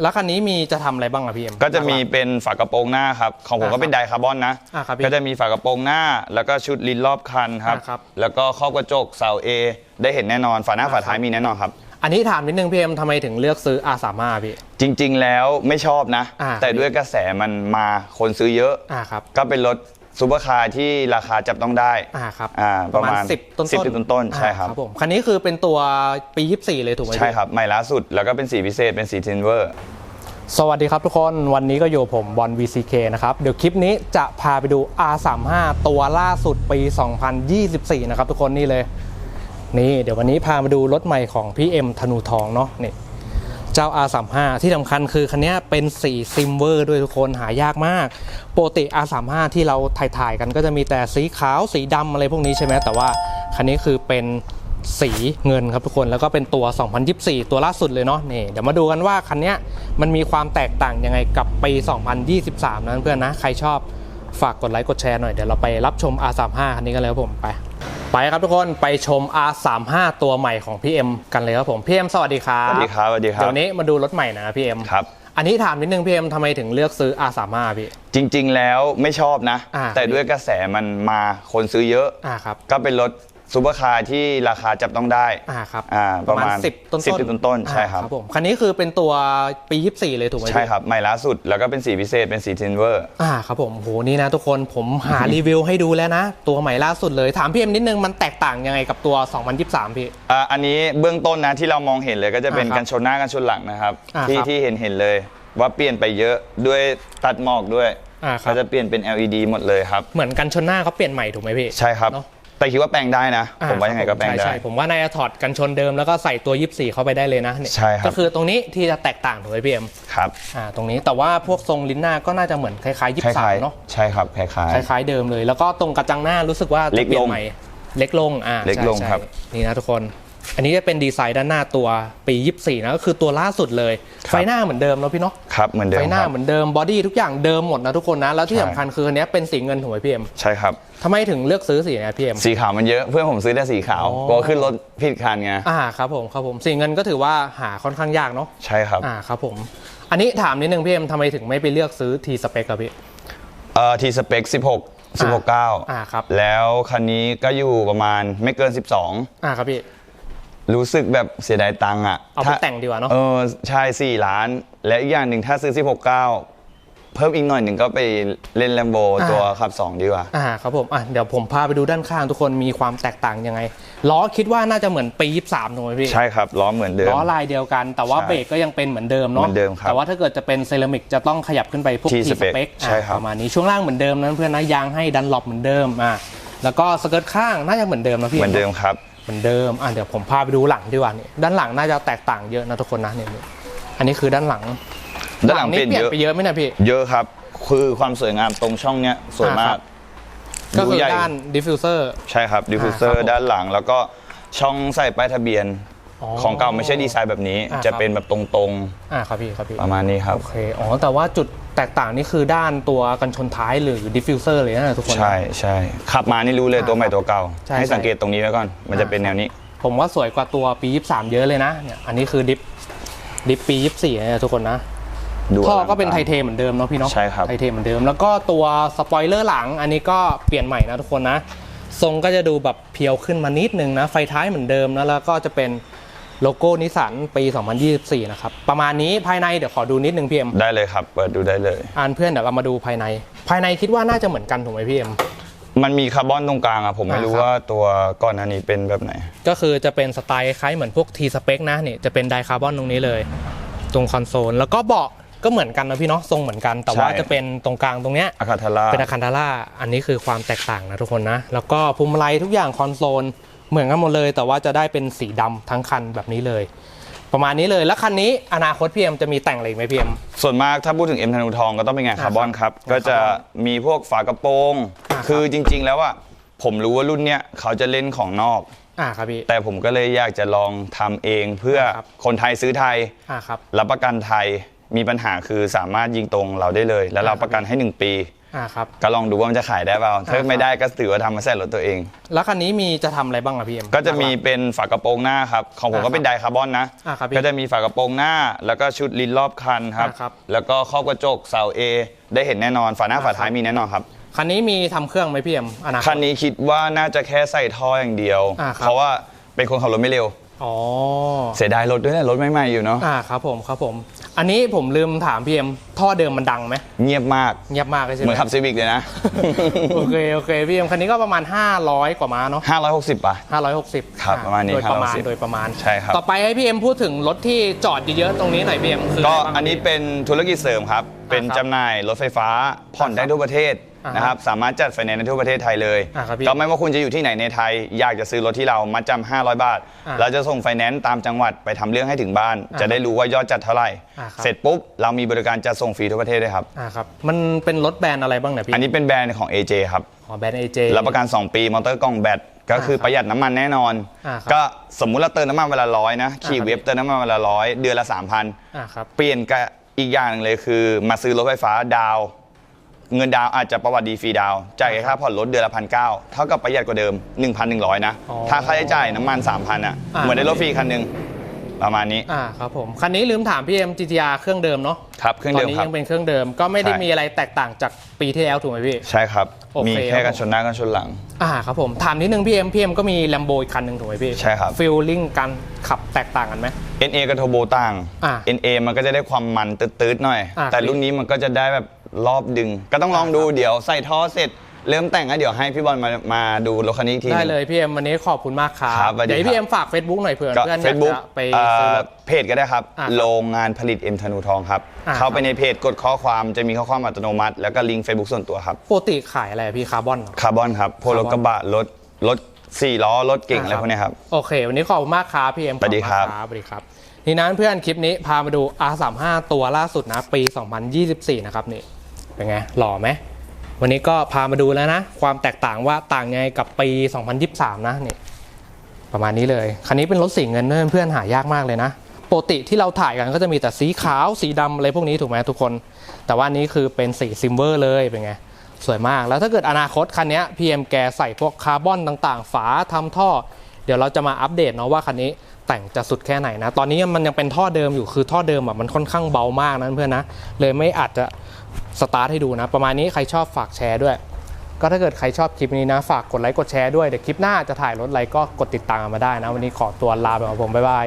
แล้วคันนี้มีจะทำอะไรบ้างอะพี่เอ็ม ก็จะมีเป็นฝากระโปรงหน้าครับ ของผมก็เป็นไดคาร์บอนนะ อ่าครับพี่ก็จะมีฝากระโปรงหน้า แล้วก็ชุดลิ้นรอบคันครับ อ่าครับ แล้วก็ครอบกระจกเสา A ได้เห็นแน่นอนฝาหน้าฝาท้ายมีแน่นอนครับ อันนี้ถามนิดนึงพี่เอ็มทำไมถึงเลือกซื้อ R35 พี่ จริง ๆ แล้วไม่ชอบนะ อ่าแต่ด้วยกระแสมันมาคนซื้อเยอะ อ่าครับ ก็เป็นรถ ซูเปอร์คาร์ที่ราคาจับต้องได้อ่าครับอ่าประมาณ 10 ต้น10ต้นๆใช่ครับอ่าผมคันนี้คือเป็นตัวปี 24 เลยถูกไหมพี่ใช่ครับ ใหม่ล่าสุดแล้วก็เป็นสีพิเศษเป็นสีซินเวอร์สวัสดีครับทุกคนวันนี้ก็อยู่ผมบอล VCK นะครับเดี๋ยวคลิปนี้จะพาไปดู R35 ตัวล่าสุดปี 2024 นะครับทุกคนนี่เลย นี่เดี๋ยววันนี้พามาดูรถใหม่ของพี่เอ็มธนูทองเนาะนี่ เจ้า R35 ที่สำคัญคือคันนี้เป็นสีซิมเวอร์ด้วยทุกคนหายากมากปกติ R35 ที่เราถ่ายๆกันก็จะมีแต่สีขาวสีดำอะไรพวกนี้ใช่ไหมแต่ว่าคันนี้คือเป็นสีเงินครับทุกคนแล้วก็เป็นตัว 2024 ตัวล่าสุดเลยเนาะนี่เดี๋ยวมาดูกันว่าคันนี้มันมีความแตกต่างยังไงกับปี 2023 นั้นเพื่อนนะ ใครชอบฝากกดไลค์กดแชร์หน่อย เดี๋ยวเราไปรับชม R35 คันนี้กันเลยครับผมไป ไปครับทุกคนไปชม R35 ตัวใหม่ของพี่เอ็มกันเลยครับผมพี่เอ็มสวัสดีครับสวัสดีครับสวัสดีครับเดี๋ยวนี้มาดูรถใหม่นะพี่เอ็มครับอันนี้ถามนิดนึงพี่เอ็มทำไมถึงเลือกซื้อ R35 พี่ จริง ๆ แล้วไม่ชอบนะอ่าแต่ด้วยกระแสมันมาคนซื้อเยอะอ่าครับก็เป็นรถ ซูเปอร์คาร์ที่ราคาจับต้องได้อ่าครับอ่าประมาณ 10 ต้นๆ10ต้นๆใช่ครับอ่าผมคันนี้คือเป็นตัวปี 24 เลยถูกไหมพี่ใช่ครับ ใหม่ล่าสุดแล้วก็เป็นสีพิเศษเป็นสีซินเวอร์อ่าครับผมโหนี่นะทุกคนผมหารีวิวให้ดูแล้วนะ ตัวใหม่ล่าสุดเลยถามพี่เอ็มนิดนึงมันแตกต่างยังไงกับตัว 2023 พี่อ่าอันนี้เบื้องต้นนะที่เรามองเห็นเลยก็จะเป็นอ่าครับกันชนหน้ากันชนหลังนะครับอ่าที่ครับที่เห็นเห็นเลยว่าเปลี่ยนไปเยอะด้วยตัดหมอกด้วยอ่าครับเขาจะเปลี่ยนเป็น LED หมดเลยครับ เหมือนกันชนหน้าเขาเปลี่ยนใหม่ถูกไหมพี่ ใช่ครับเนอะ แต่คิดว่าแปลงได้นะ อ่ผมว่ายังไงก็แปลงใช่ได้ใช่ผมว่าน่าจะถอดกันชนเดิมแล้วก็ใส่ตัว 24 เข้าไปได้เลยนะเนี่ยใช่ครับ ก็คือตรงนี้ที่จะแตกต่างถูกไหมพี่เอ็มครับอ่าตรงนี้แต่ว่าพวกทรงลิ้นหน้าก็น่าจะเหมือนคล้ายๆคล้าย23เนาะๆใช่ครับคล้าย คล้ายๆเดิมเลย แล้วก็ตรงกระจังหน้ารู้สึกว่าเล็จะกเปลี่ยลนงใหม่เล็กลงอ่าเล็กลงใช่ครับใช่นี่นะทุกคน อันนี้จะเป็นดีไซน์ด้านหน้าตัวปี 24 นะก็คือตัวล่าสุดเลย ไฟหน้าเหมือนเดิมเนาะพี่เนาะๆครับเหมือนเดิมไฟหน้าครับเหมือนเดิมบอดี้ทุกอย่างเดิมหมดนะทุกคนนะแล้วที่ใช่สำคัญคืออันเนี้ยเป็นสีเงินถูกไหมพี่เอ็มใช่ครับทำไมถึงเลือกซื้อสีเนี้ยพี่เอ็มสีขาวมันเยอะเพื่อนผมซื้อแต่สีขาวอ๋อกลัวขึ้นรถผิดคันไงอ่าครับผมครับผมสีเงินก็ถือว่าหาค่อนข้างยากเนาะใช่ครับอ่าครับผม อันนี้ถามนิดนึงพี่เอ็มทำไมถึงไม่ไปเลือกซื้อทีสเปคครับพี่เอ่อทีสเปค16 16อ่าครับ9แล้วคันนี้ก็อยู่ประมาณไม่เกินอ่าครับพี่12 รู้สึกแบบเสียดายตังค์อะเอาไปถ้แต่งดีกว่าเนาะเออใช่4ล้าน และอีกอย่างหนึ่งถ้าซื้อ16 9เพิ่มอีกหน่อยหนึ่งก็ไปเล่นแลมโบอ่า ตัวขับ2ดีกว่า อ่าครับผมอะเดี๋ยวผมพาไปดูด้านข้างทุกคนมีความแตกต่างยังไงล้อคิดว่าน่าจะเหมือนปี23ถูกไหมพี่ใช่ครับล้อเหมือนเดิม ล้อลายเดียวกัน แต่ว่าใช่เบรกก็ยังเป็นเหมือนเดิมเนาะเหมือนเดิมครับแต่ว่าถ้าเกิดจะเป็นเซรามิกจะต้องขยับขึ้นไปพวก T ทีสเป spec คใช่ครับ ประมาณนี้ช่วงล่างเหมือนเดิมนะเพื่อนนะยางให้ดันหลบเหมือนเดิมอะแล้วก็สเกิร์ตข้างน่าจะเหมือนเดิมนะพี่ เหมือนเดิมครับ เหมือนเดิมอะเดี๋ยวผมพาไปดูหลังดีกว่านี่ด้านหลังน่าจะแตกต่างเยอะนะทุกคนนะเนี่ยนี่อันนี้คือด้านหลังด้านหลังเปลี่ยนเปลี่ยเยนอะไปเยอะไหมเนะพี่ เยอะครับ คือความสวยงามตรงช่องเนี้ยสวยมาอ่าครักบก็คือใหญ่ด้านดิฟฟิวเซอร์ใช่ครับดิฟฟิวเซออ่าครัร์บผมด้านหลังแล้วก็ช่องใส่ป้ายทะเบียน อ๋อของเก่าไม่ใช่ดีไซน์แบบนี้ อ่าจะครับ เป็นแบบตรงอ่าครับพี่ครับพี่ๆ ประมาณนี้ครับ โอเคอ๋อแต่ว่าจุดแตกต่างนี่คือด้านตัวกันชนท้ายหรือดิฟฟิวเซอร์เลยนะทุกคนนะใช่ใช่ขับมานี่รู้เลยอ่าตัวใหม่ตัวเก่า ใช่ให้ใช่ สังเกตตรงนี้ไว้ก่อน มันจะเป็นแนวนี้ ผมว่าสวยกว่าตัวปี 23 เยอะเลยนะเนี่ยอันนี้คือดิฟดิฟปี 24นะทุกคนนะดูท่อลังก็เป็นไทารเทเหมือนเดิมเนาะพี่เนาะใช่ครับ ไทเทเหมือนเดิม แล้วก็ตัวสปอยเลอร์หลังอันนี้ก็เปลี่ยนใหม่นะทุกคนนะ ทรงก็จะดูแบบเพียวขึ้นมานิดนึงนะ ไฟท้ายเหมือนเดิมนะแล้วก็จะเป็น โลโก้นิสสันปี 2024 นะครับ ประมาณนี้ภายในเดี๋ยวขอดูนิดนึงพี่เอ็มได้เลยครับ เปิดดูได้เลย อ่านเพื่อนเดี๋ยวเรามาดูภายใน ภายในคิดว่าน่าจะเหมือนกันถูกไหมพี่เอ็มมันมีคาร์บอนตรงกลางอะผมไม่รู้อ่าครับว่าตัวก่อนหน้านี้เป็นแบบไหน ก็คือจะเป็นสไตล์คล้ายเหมือนพวก T Spec นะนี่จะเป็นไดคาร์บอนตรงนี้เลย ตรงคอนโซลแล้วก็เบาะก็เหมือนกันนะพี่เนาะทรงเหมือนกันแต่ว่าใช่จะเป็นตรงกลางตรงเนี้ยอาคาทาร่าเป็นอาคันดาร่าอันนี้คือความแตกต่างนะทุกคนนะ แล้วก็พวงมาลัยทุกอย่างคอนโซล เหมือนกันหมดเลย แต่ว่าจะได้เป็นสีดำทั้งคันแบบนี้เลย ประมาณนี้เลยแล้วคันนี้อนาคตพี่เอ็มจะมีแต่งอะไรอีกไหมพี่เอ็มส่วนมากถ้าพูดถึงเอ็มธนูทองก็ต้องเป็นงานอ่าคาร์บอนครับครับก็จะมีพวกฝากระโปรงอ่าครับคือจริง ๆ แล้วอะผมรู้ว่ารุ่นเนี้ยเขาจะเล่นของนอกอ่าครับพี่แต่ผมก็เลยอยากจะลองทำเองเพื่อครับคนไทยซื้อไทยอ่าครับรับประกันไทยมีปัญหาคือสามารถยิงตรงเราได้เลย แล้วเราประกันให้ 1 ปี อ่าครับ ก็ลองดูว่ามันจะขายได้เปล่าถ้าครับไม่ได้ก็ถือว่าทำมาใส่รถตัวเอง แล้วคันนี้มีจะทำอะไรบ้างอะพี่เอ็ม ก็จะมีเป็นฝากระโปรงหน้าครับของผมอ่าครัก็บเป็นไดคาร์บอนนะ อ่าครับพี่ก็จะมีฝากระโปรงหน้า แล้วก็ชุดลิ้นรอบคันครับ อ่าครับ แล้วก็ครอบกระจกเสาเอได้เห็นแน่นอนฝาหน้าอ่าฝาท้ายครับมีแน่นอนครับ คันนี้มีทำเครื่องไหมพี่เอ็มอนาคตคันนี้คิดว่าน่าจะแค่ใส่ท่ออย่างเดียว อ่าครับ เพราะว่าเป็นคนขับรถไม่เร็ว อ๋อเสียดายรถด้วยนะรถใหม่ๆอยู่เนาะ อ่าครับผมครับผม อันนี้ผมลืมถามพี่เอ็มท่อเดิมมันดังไหมเงียบมาก เงียบมากเลยใช่ไหเหมมือนขับซีวิกเลยนะ โอเคโอเคพี่เอ็มคันนี้ก็ประมาณ 500 กว่าม้าเนาะ560ป่ะ 560ครับอ่ประมาณนี้โดยประมาณ560โดยประมาณ ใช่ครับ ต่อไปให้พี่เอ็มพูดถึงรถที่จอดเยอะๆตรงนี้หน่อยพี่เอ็มคือก็อะไรบ้าง อันนี้เป็นธุรกิจเสริมครับ เป็นครับจำหน่ายรถไฟฟ้าผ่อนได้ทั่วประเทศอ่าฮะ นะครับสามารถจัดไฟแนนซ์ได้ทั่วประเทศไทยเลย อ่าครับพี่ก็ไม่ว่าคุณจะอยู่ที่ไหนในไทย อยากจะซื้อรถที่เรามัดจำ500 บาท อ่าเราจะส่งไฟแนนซ์ตามจังหวัดไปทำเรื่องให้ถึงบ้านอ่าจะได้รู้ว่ายอดจัดเท่าไหร่ อ่าครับ เสร็จปุ๊บเรามีบริการจัดส่งฟรีทั่วประเทศด้วยครับ อ่าครับ มันเป็นรถแบรนด์อะไรบ้างเนี่ยพี่อันนี้เป็นแบรนด์ของ AJ ครับ อ๋อแบรนด์ AJ รับประกัน 2 ปี มอเตอร์กล่องแบตก็คืออ่าครับประหยัดน้ำมันแน่นอน อ่าครับก็สมมุติเราเติมน้ำมันเวลาร้อยนะ ขี่อ่าครับเว็บเติมน้ำมันเวลาร้อยเดือนละ 3,000 อ่าครับ เปลี่ยนกับอีกอย่างหนึ่งเลยคือ มาซื้อรถไฟฟ้าดาว เงินดาวอาจจะประวัติดีฟรีดาวจ่ายแค่ค่าผ่อนรถเดือนละพันเเท่ากับประหยัดกว่าเดิม 1,100 นะ อ๋อ ถ้าค่าใช้จ่ายน้ำมัน 3,000อะอ่าเหมือนได้รถฟรีคันหนึ่งประมาณนี้อ่าครับผมคันนี้ลืมถามพี่เอ็ม GTR เครื่องเดิมเนาะครับเครื่องตอเดินมนี้ครับ ยังเป็นเครื่องเดิมก็ไม่ได้ใช่ มีอะไรแตกต่างจากปีที่แล้วถูกไหมพี่ ใช่ครับ โอเคมีแค่ครักับนผมชนหน้ากันชนหลัง อ่าครับผมถามนิดนึงพี่เอ็มพี่เอ็มก็มีแลมโบอีกคันหนึ่งถูกไหมพี่ใช่ครับฟิลลิ่งการขับแตกต่างกันไหม NA กับโทโบต่าง อ่า NA มันก็จะได้ความมันตืดๆหน่อย อ่าแต่รุ่นนี้มันก็จะได้แบบ รอบดึง ก็ต้องลองดูอ่าครับเดี๋ยวใส่ท่อเสร็จ เริ่มแต่งแล้วเดี๋ยวให้พี่บอลมามาดูรถคันนี้อีกทีหได้นึ่งเลยพี่เอ็มวันนี้ขอบคุณมากครับครับสวัสดีเดี๋ยวให้พี่ครัเอ็บมฝาก Facebook หน่อยเผื่อก็เพื่อนอยาก Facebook จะไปเอ่ซื้ออรถ เพจก็ได้ครับ อ่าครับโรงงานผลิตเอ็มธนูทองครับ อ่าเข้าครับไปในเพจกดข้อความจะมีข้อความอัตโนมัติ แล้วก็ลิงก์ Facebook ส่วนตัวครับ ปกติขายอะไรอะพี่คาร์บอนเหรอ คาร์บอนครับพวกรถกระบะรถรถสี่ล้อรถเก่งอะไรพวกเนี้ยครับ โอเค วันนี้ขอบคุณมากครับพี่เอ็มสวัสดีครับสวัสดีครับทีนั้นเพื่อนคลิปนี้พามาดู R35 ตัวล่าสุดนะ ปี 2024 นะครับนี่ เป็นไงหล่อไหมวันนี้ก็พามาดูแล้วนะ ความแตกต่างว่าต่างไงกับปี 2023 นะนี่ประมาณนี้เลย คันนี้เป็นรถสีเงินเพื่อนๆหายากมากเลยนะปกติที่เราถ่ายกันก็จะมีแต่สีขาวสีดำอะไรพวกนี้ถูกไหมทุกคน แต่ว่านี้คือเป็นสีซิมเวอร์เลยเป็นไงสวยมาก แล้วถ้าเกิดอนาคตคันนี้ PM แกใส่พวกคาร์บอนต่างๆ ฝาทำท่อ เดี๋ยวเราจะมาอัปเดตเนาะว่าคันนี้แต่งจะสุดแค่ไหนนะ ตอนนี้มันยังเป็นท่อเดิมอยู่คือท่อเดิมอะมันค่อนข้างเบามากนะเพื่อนนะ เลยไม่อาจจะ สตาร์ทให้ดูนะ ประมาณนี้ใครชอบฝากแชร์ด้วย ก็ถ้าเกิดใครชอบคลิปนี้นะ ฝากกดไลค์กดแชร์ด้วย เดี๋ยวคลิปหน้าจะถ่ายรถอะไรก็กดติดตามมาได้นะ วันนี้ขอตัวลาไปก่อนผมบ๊ายบาย